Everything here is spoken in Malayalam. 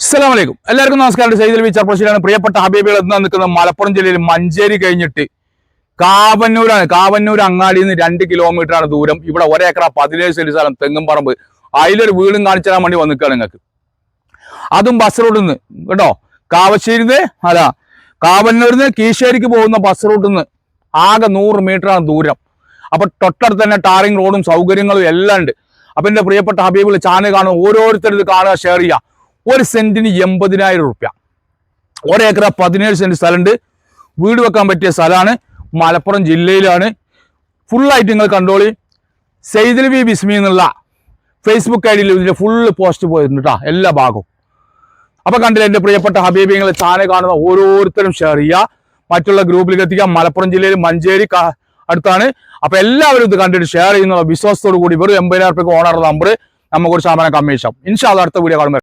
അസ്സലാമു അലൈക്കും എല്ലാവർക്കും നമസ്കാരം. സൈദൽ വി ചർപ്പശ്ശേരിയാണ് പ്രിയപ്പെട്ട ഹബീബികൾ എന്ന് നിൽക്കുന്ന മലപ്പുറം ജില്ലയിൽ മഞ്ചേരി കഴിഞ്ഞിട്ട് കാവന്നൂരാണ്. കാവന്നൂർ അങ്ങാടിയിൽ നിന്ന് രണ്ട് കിലോമീറ്റർ ആണ് ദൂരം. ഇവിടെ ഒരേക്കറ പതിനേഴ് സെന്റ് സ്ഥലം തെങ്ങും പറമ്പ്. അതിലൊരു വീടും കാണിച്ചു തരാൻ വേണ്ടി വന്നിക്കാണ് നിങ്ങൾക്ക്. അതും ബസ് റൂട്ടിൽ നിന്ന് കേട്ടോ? കാവശ്ശേരി അല്ല കാവന്നൂരിൽ നിന്ന് കീശേരിക്ക് പോകുന്ന ബസ് റൂട്ടിൽ നിന്ന് ആകെ നൂറ് മീറ്റർ ആണ് ദൂരം. അപ്പൊ തൊട്ടടുത്ത് തന്നെ ടാറിംഗ് റോഡും സൗകര്യങ്ങളും എല്ലാം ഉണ്ട്. അപ്പൊ എന്റെ പ്രിയപ്പെട്ട ഹബീബിൾ ചാനൽ കാണുക ഓരോരുത്തരും ഇത് കാണുക ഷെയർ ചെയ്യുക. ഒരു സെന്റിന് എൺപതിനായിരം റുപ്യ. ഒരേക്കറ പതിനേഴ് സെന്റ് സ്ഥലമുണ്ട്. വീട് വെക്കാൻ പറ്റിയ സ്ഥലമാണ്. മലപ്പുറം ജില്ലയിലാണ്. ഫുള്ളായിട്ട് നിങ്ങൾ കണ്ടോളി. സെയ്ദൽ വി ബിസ്മി എന്നുള്ള ഫേസ്ബുക്ക് ഐ ഡിയിൽ ഇതിന്റെ ഫുള്ള് പോസ്റ്റ് പോയിട്ടുണ്ട് കേട്ടോ എല്ലാ ഭാഗവും. അപ്പൊ കണ്ടില്ല എന്റെ പ്രിയപ്പെട്ട ഹബീബിങ്ങൾ ചാനൽ കാണുന്ന ഓരോരുത്തരും ഷെയർ ചെയ്യുക. മറ്റുള്ള ഗ്രൂപ്പിലേക്ക് എത്തിക്കുക. മലപ്പുറം ജില്ലയിൽ മഞ്ചേരി അടുത്താണ്. അപ്പൊ എല്ലാവരും ഇത് കണ്ടിട്ട് ഷെയർ ചെയ്യുന്ന വിശ്വാസത്തോടു കൂടി വെറും എൺപതിനായിരം റുപ്യക്ക് ഓണർ നമ്പർ നമുക്ക് ഒരു ശതമാനം കമ്മീഷൻ ഇൻഷാ അടുത്ത വീഡിയോ കാണുമ്പോൾ